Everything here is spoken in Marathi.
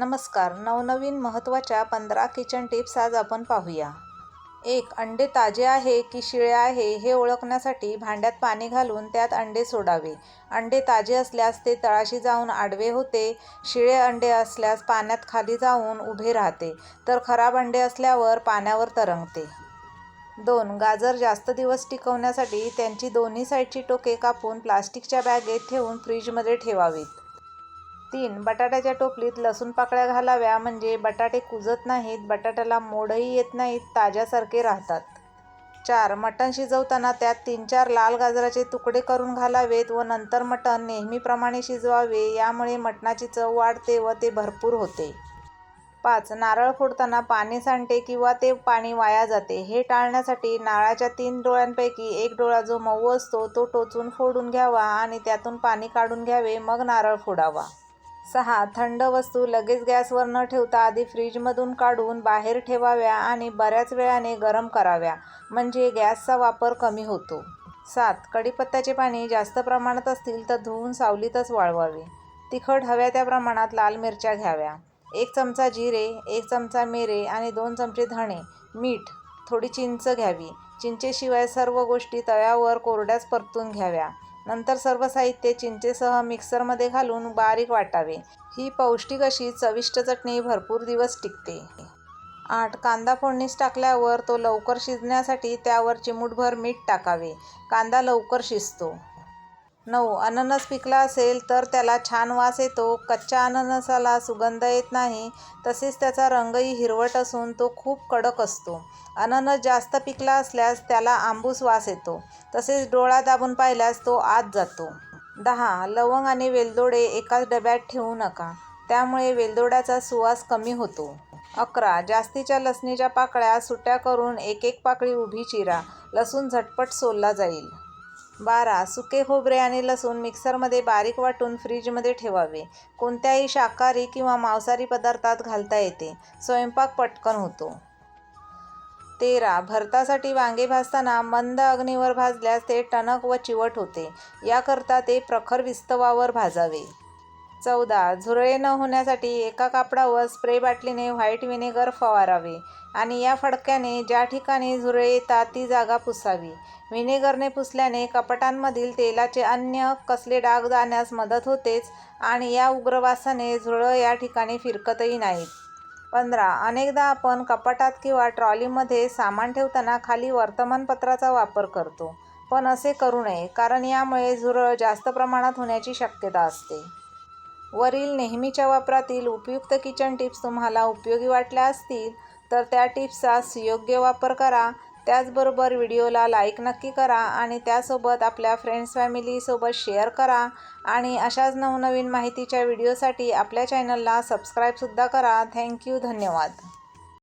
नमस्कार. नवनवीन महत्त्वाच्या पंधरा किचन टिप्स आज आपण पाहूया. एक अंडे ताजे आहे की शिळे आहे हे ओळखण्यासाठी भांड्यात पाणी घालून त्यात अंडे सोडावे. अंडे ताजे असल्यास ते तळाशी जाऊन आडवे होते. शिळे अंडे असल्यास पाण्यात खाली जाऊन उभे राहते. तर खराब अंडे असल्यावर पाण्यावर तरंगते. दोन गाजर जास्त दिवस टिकवण्यासाठी त्यांची दोन्ही साईडची टोके कापून प्लास्टिकच्या बॅगेत ठेवून फ्रीजमध्ये ठेवावीत. तीन. बटाट्याच्या टोपलीत लसूण पाकळ्या घालाव्या म्हणजे बटाटे कुजत नाहीत बटाट्याला मोडही येत नाहीत ताज्यासारखे राहतात. चार. मटण शिजवताना त्यात तीन चार लाल गाजराचे तुकडे करून घालावेत व नंतर मटण नेहमीप्रमाणे शिजवावे यामुळे मटणाची चव वाढते व ते भरपूर होते. पाच. नारळ फोडताना पाणी सांडते किंवा ते पाणी वाया जाते. हे टाळण्यासाठी नारळाच्या तीन डोळ्यांपैकी एक डोळा जो मऊ असतो तो टोचून फोडून घ्यावा आणि त्यातून पाणी काढून घ्यावे मग नारळ फोडावा. सहा थंड वस्तू लगेच गॅसवर न ठेवता आधी फ्रीजमधून काढून बाहेर ठेवाव्या आणि बऱ्याच वेळाने गरम कराव्या म्हणजे गॅसचा वापर कमी होतो. सात कढीपत्त्याचे पाणी जास्त प्रमाणात असतील तर धुवून सावलीतच वाळवावे. तिखट हव्या त्या प्रमाणात लाल मिरच्या घ्याव्या. एक चमचा जिरे एक चमचा मिरे आणि दोन चमचे धणे मीठ थोडी चिंच घ्यावी. चिंचेशिवाय सर्व गोष्टी तव्यावर कोरड्याच परतून घ्याव्या. नंतर सर्व साहित्य चिंचेसह मिक्सरमध्ये घालून बारीक वाटावे. ही पौष्टिक अशी चविष्ट चटणी भरपूर दिवस टिकते. आठ कांदा फोडणीस टाकल्यावर तो लवकर शिजण्यासाठी त्यावर चिमूटभर मीठ टाकावे. कांदा लवकर शिजतो. नऊ. अननस पिकला असेल तर त्याला छान वास येतो. कच्च्या अननसाला सुगंध येत नाही. तसेच त्याचा रंगही हिरवट असून तो खूप कडक असतो. अननस जास्त पिकला असल्यास त्याला आंबूस वास येतो. तसेच डोळा दाबून पाहिल्यास तो आत जातो. दहा. लवंग आणि वेलदोडे एकाच डब्यात ठेवू नका. त्यामुळे वेलदोड्याचा सुवास कमी होतो. अकरा. जास्तीच्या लसणीच्या पाकळ्या सुट्या करून एक एक पाकळी उभी चिरा. लसूण झटपट सोलला जाईल. बारा सुके खोबरे आणि लसूण मिक्सरमध्ये बारीक वाटून फ्रीजमध्ये ठेवावे. कोणत्याही शाकाहारी किंवा मांसाहारी पदार्थात घालता येते. स्वयंपाक पटकन होतो. तेरा भरतासाठी वांगे भाजताना मंद अग्नीवर भाजल्यास ते टणक व चिवट होते. याकरता ते प्रखर विस्तवावर भाजावे. चौदा. झुरळे न होण्यासाठी एका कापडावर स्प्रे बाटलीने व्हाईट विनेगर फवारावे आणि या फडक्याने ज्या ठिकाणी झुरळे येतात ती जागा पुसावी. व्हिनेगरने पुसल्याने कपाटांमधील तेलाचे अन्य कसले डाग जाण्यास मदत होतेच आणि या उग्रवासाने झुरळं या ठिकाणी फिरकतही नाहीत. पंधरा. अनेकदा आपण कपाटात किंवा ट्रॉलीमध्ये सामान ठेवताना खाली वर्तमानपत्राचा वापर करतो. पण असे करू नये कारण यामुळे झुरळ जास्त प्रमाणात होण्याची शक्यता असते. वरील नेहमीच्या वापरातील उपयुक्त किचन टिप्स तुम्हाला उपयोगी वाटल्या असतील तर त्या टिप्सचा सुयोग्य वापर करा. त्याचबरोबर व्हिडिओला लाईक नक्की करा आणि त्यासोबत आपल्या फ्रेंड्स फॅमिलीसोबत शेअर करा. आणि अशाच नवनवीन माहितीच्या व्हिडिओसाठी आपल्या चॅनलला सबस्क्राईबसुद्धा करा. थँक्यू धन्यवाद.